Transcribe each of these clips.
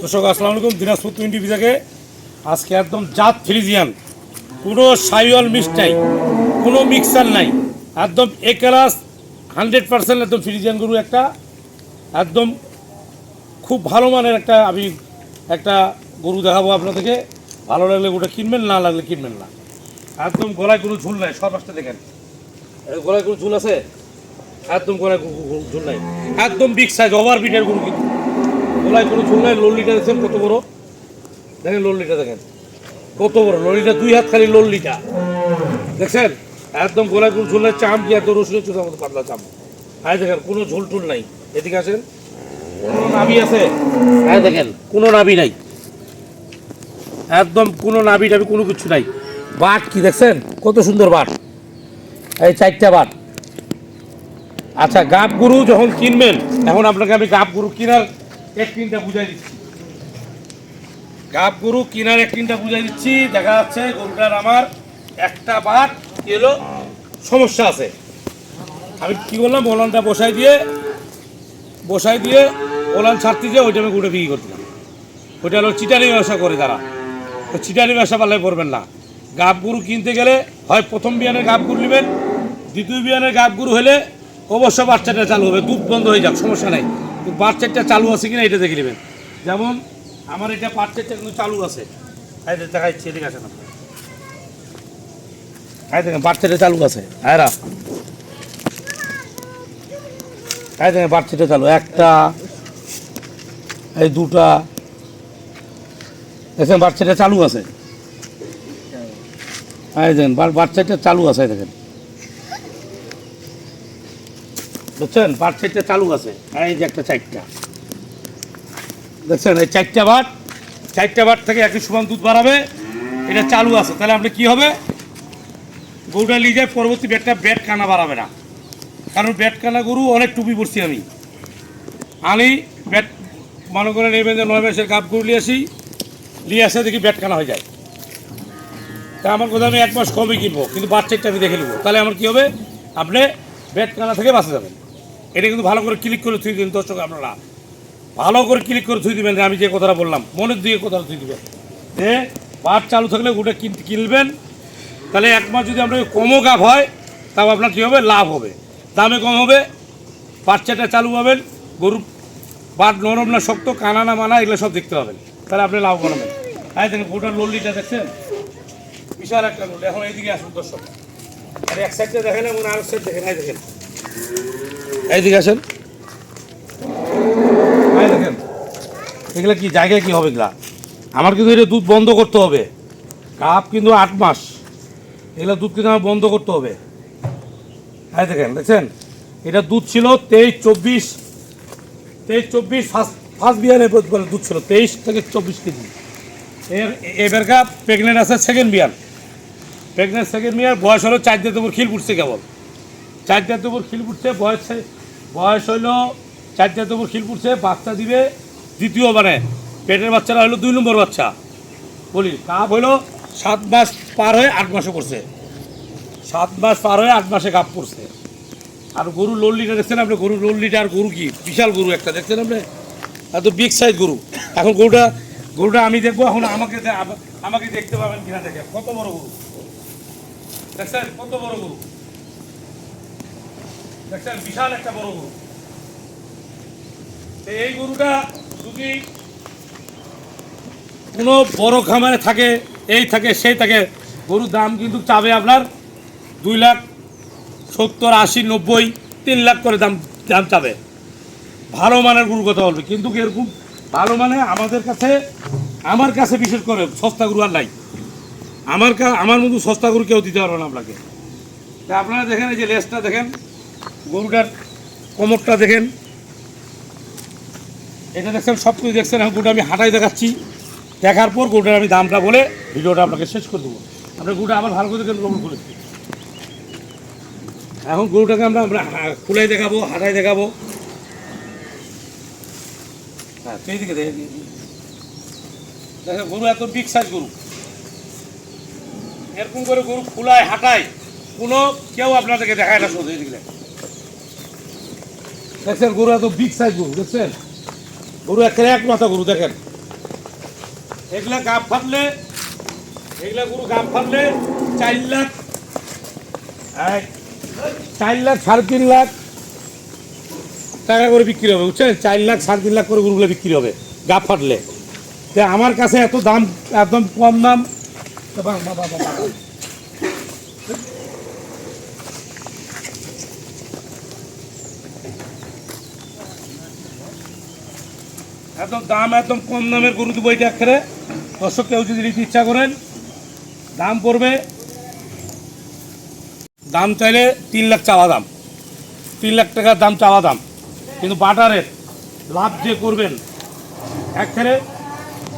দর্শক, আসসালামু আলাইকুম। দিনাজপুর টোয়েন্টি থেকে আজকে একদম জাত ফ্রিজিয়ান। কোনো সাইওয়াল মিক্স নাই, কোনো মিক্সার নাই। একদম এ ক্লাস হান্ড্রেড পার্সেন্ট একদম ফ্রিজিয়ান গরু একটা। একদম খুব ভালো মানের একটা আমি একটা গরু দেখাবো আপনাদেরকে। ভালো লাগলে ওটা কিনবেন, না লাগলে কিনবেন না। একদম গলায় কোনো ঝুল নাই সব আসতে দেখেন। গলায় কোনো ঝুল আছে? একদম গলায় ঝুল নাই। একদম বিগ সাইজ ওভার বিটের গরু কিন্তু গলায় ঝুল নাই লল্লিটা দেখছেন কত বড়? দেখেন লল্লিটা দেখেন। কত বড়? লল্লিটা দুই হাত খালি লল্লিটা দেখছেন? একদম গলায় ঝুল নাই, চাম কি রসুনের মতো পাতলা চাম? হ্যাঁ দেখেন, কোনো ঝুল টুল নাই। এদিকে আসেন। কোনো নাভি আছে? হ্যাঁ দেখেন, কোনো নাভি নাই। একদম কোনো নাভি টাভি কোনো কিছু নাই। বাট কি দেখছেন? কত সুন্দর বাট। এই চারটা বাট আচ্ছা গাব গরু যখন কিনবেন, এখন আপনাকে আমি গাব গরু কেনার এক তিনটা বুঝাই দিচ্ছি। গাব গরু কেনার এক তিনটা বুঝাই দিচ্ছি। দেখা যাচ্ছে গরুটার আমার একটা বাট হলো সমস্যা আছে। আমি কি করলাম ওলানটা বসাই দিয়ে বসাই দিয়ে ওলান ছাড়তে দিয়ে ওইটা আমি গুঁড়ে বিক্রি করছিলাম। ওইটা হলো চিটানি ব্যবসা করে তারা তো চিটারি ব্যবসা পারলে করবেন না। গাব গরু কিনতে গেলে হয় প্রথম বিয়ানের গাব গরু নেবেন দ্বিতীয় বিয়ানের গাব গরু হলে অবশ্য বাচ্চাটা চালু হবে, দুধ বন্ধ হয়ে যাক, সমস্যা নাই। কিন্তু বাচ্চাটা চালু আছে কিনা এটা দেখে নেবেন। যেমন আমার এটা বাচ্চাটা কিন্তু চালু আছে। দেখাচ্ছি এদিকে আসেন আপনি। এই দেখেন, বাচ্চাটা চালু আছে। হ্যাঁ এই দেখেন, বাচ্চাটা চালু, একটা, এই দুটা। দেখেন, বাচ্চাটা চালু আছে। এই দেখেন বাচ্চাটা চালু আছে দেখেন। বুঝছেন? বাচ্চাটা চালু আছে এই যে একটা চারটা। দেখছেন? এই চারটা বাট চারটা বাট থেকে একই সমান দুধ বাড়াবে। এটা চালু আছে। তাহলে আপনি কি হবে? গরুটা নিয়ে যায় পরবর্তী ব্যাটটা ব্যাট কানা বাড়াবে না। কারণ ব্যাট কানা গরু অনেক টুপি পড়ছি আমি। আনি ব্যাট, মনে করে নেবেন যে নয় মাসের গাপ গরু নিয়ে আসি, নিয়ে আসে দেখি ব্যাট কানা হয়ে যায়। তা আমার কথা আমি এক মাস কমই কিনবো, কিন্তু বাচ্চাটা আমি দেখে নেব। তাহলে আমার কি হবে? আপনি ব্যাট কানা থেকে বাঁচা যাবেন। এটা কিন্তু ভালো করে ক্লিক করে থুই দিন দর্শক আপনারা। ভালো করে ক্লিক করে থুই দিবেন আমি যে কথাটা বললাম। মনের দিকে কথাটা থুই দিবেন। যে বাট চালু থাকলে গোটা কিন- কিনবেন। তাহলে এক মাস যদি আপনার কমও গাভ হয়, তাও আপনার কী হবে? লাভ হবে। দামে কম হবে। বাচ্চাটা চালু পাবেন। গরু বাট নরম না শক্ত, কানা না মানা, এগুলো সব দেখতে পাবেন। তাহলে আপনি লাভ করবেন। এই দেখেন গোটার লল্লিটা দেখছেন? বিশাল একটা লোড এখন এইদিকে আসুন দর্শক। আর এক সাইডটা দেখেন এবং আরেক সাইড দেখেন। এই দেখেন। এইদিকে আসেন। দেখেন, এগুলা কি, জায়গায় কি হবে এগুলা? আমার কিন্তু এটা দুধ বন্ধ করতে হবে। কাপ কিন্তু আট মাস। এগুলা দুধ কিন্তু আমার বন্ধ করতে হবে। এই দেখেন, দেখছেন? এটা দুধ ছিল তেইশ চব্বিশ তেইশ চব্বিশ ফার্স্ট ফার্স্ট বিয়ারে দুধ ছিল তেইশ থেকে চব্বিশ কেজি। এর এবারকার প্রেগনেন্ট আছে সেকেন্ড বিয়ার প্রেগনেন্ট সেকেন্ড বিয়ার বয়স হলো চার দিন উপর খিল ফুটছে কেবল। চার দিন উপর খিল ফুটছে বয়স বয়স হলো চার দিন উপর খিল ফুটছে বাচ্চা দিবে দ্বিতীয় মানে পেটের বাচ্চারা হলো দুই নম্বর বাচ্চা। বলি, কাপ হলো সাত মাস পার হয়ে আট মাসে করছে সাত মাস পার হয়ে আট মাসে কাপ পড়ছে। আর গরু লল্লিটা দেখছেন আপনি? গরু লল্লিটা আর গরু কি? বিশাল গরু একটা, দেখছেন আপনি? এত বিগ সাইজ গরু। এখন গরুটা গরুটা আমি দেখব, এখন আমাকে আমাকে দেখতে পাবেন কিনা দেখে। কত বড় গরু? দেখছেন? কত বড় গরু? দেখছেন, বিশাল একটা বড় গরু। এই গরুটা যদি কোনো বড় খামারে থাকে, এই থাকে, সেই থাকে, গরুর দাম কিন্তু চাবে আপনার দুই লাখ সত্তর, আশি, নব্বই, তিন লাখ করে দাম দাম চাবে। ভালো মানের গরুর কথা বলবে। কিন্তু এরকম ভালো মানে আমাদের কাছে, আমার কাছে বিশেষ করে সস্তা গরু আর নাই। আমার আমার মতো সস্তা গরু কেউ দিতে পারবে না আপনাকে। তা আপনারা দেখেন, এই যে লেসটা দেখেন গরুটার কোমরটা দেখেন। এটা দেখছেন, সব কিছু দেখছেন। এখন আমি হাঁটাই দেখাচ্ছি। দেখার পর গরুটার আমি দামটা বলে ভিডিওটা আপনাকে শেষ করে দেবো। আপনার গরুটা আবার ভালো করে দেখেন গোবর খুলেছি এখন গরুটাকে আমরা আমরা খুলাই দেখাবো, হাঁটাই দেখাবো। হ্যাঁ দেখেন। গরু এত বিগ সাইজ গরু। এরকম করে গরু খুলায়, হাঁটায়, কোনো কেউ আপনাদেরকে দেখায় না সোজা এদিকে দেখছেন গরু এত বিগ সাইজ গরু দেখছেন? গরু একেবারে এক মাথা গরু দেখেন। এগুলা গাপ ফাটলে এগুলা গরু গাপ ফাটলে চার লাখ চার লাখ সাড়ে তিন লাখ টাকা করে বিক্রি হবে বুঝছেন? চার লাখ সাড়ে তিন লাখ করে গরুগুলো বিক্রি হবে গাপ ফাটলে আমার কাছে এত দাম একদম কম দাম। তা বাহ, একদম দাম একদম কম দামের গরু দেবো এটা একেবারে। দর্শক, কেউ যদি নিতে ইচ্ছা করেন, দাম পড়বে। দাম চাইলে তিন লাখ চাওয়া দাম। তিন লাখ টাকার দাম চাওয়া দাম। কিন্তু বাটারের লাভ যে করবেন, একেবারে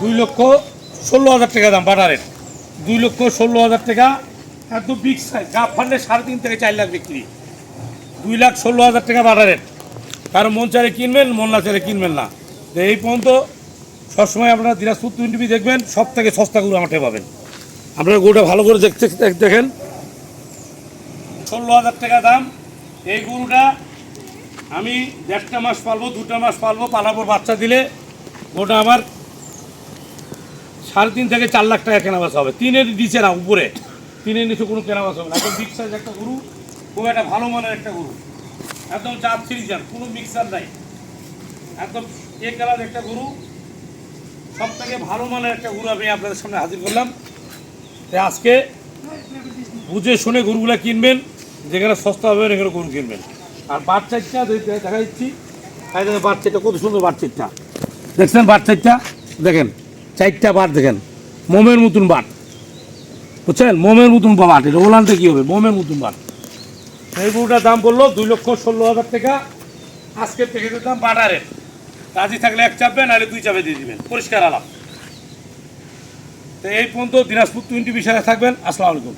দুই লক্ষ ষোলো হাজার টাকা দাম বাটারের। দুই লক্ষ ষোলো হাজার টাকা একদম বিগ সাইজ গাপ ফান্ডে সাড়ে তিন থেকে চার লাখ বিক্রি। দুই লাখ ষোলো হাজার টাকা বাটারের। কারণ মন চারে কিনবেন, মন না চারে কিনবেন না। এই পর্যন্ত সবসময় আপনারা দিনাজপুর টিভি দেখবেন সব থেকে সস্তা গরু আমাকে পাবেন। আপনারা গরুটা ভালো করে দেখতে দেখেন। ষোলো হাজার টাকা দাম। এই গরুটা আমি দেড়টা মাস পালবো, দুটা মাস পালবো পর বাচ্চা দিলে। গরুটা আমার সাড়ে তিন থেকে চার লাখ টাকা কেনা বেচা হবে। তিনের নিচে না, উপরে। তিনের নিচে কোনো কেনা বেচা হবে না। একদম বিগ সাইজ একটা গরু, খুব একটা ভালো মানের একটা গরু। একদম চাপ সিরিজান কোনো মিক্সার নাই। একদম এ কালার একটা গরু। সব থেকে ভালো মানের একটা গরু আমি আপনাদের সামনে হাজির করলাম। তাই আজকে বুঝে শুনে গরুগুলো কিনবেন, যেখানে সস্তা হবে এখানে গরু কিনবেন। আর বাট চারটা দেখা দিচ্ছি। এই দেখেন বাট চারটা কত সুন্দর বাট চারটা দেখছেন বাট চারটা দেখেন, চারটা বাট দেখেন। মোমের মতন বাট। বুঝছেন? মোমের মতন বাট। এটা ওলানতে কী হবে? মোমের মতন বাট। এই গরুটার দাম বলল দুই লক্ষ ষোলো হাজার টাকা। আজকের থেকে দাম বাটারের। রাজি থাকলে এক চাপবেন, নাহলে দুই চাপে দিয়ে দিবেন। পরিষ্কার আলাপ। তো এই পর্যন্ত দিনাজপুর টুয়েন্টি বিশালে থাকবেন। আসসালামু আলাইকুম।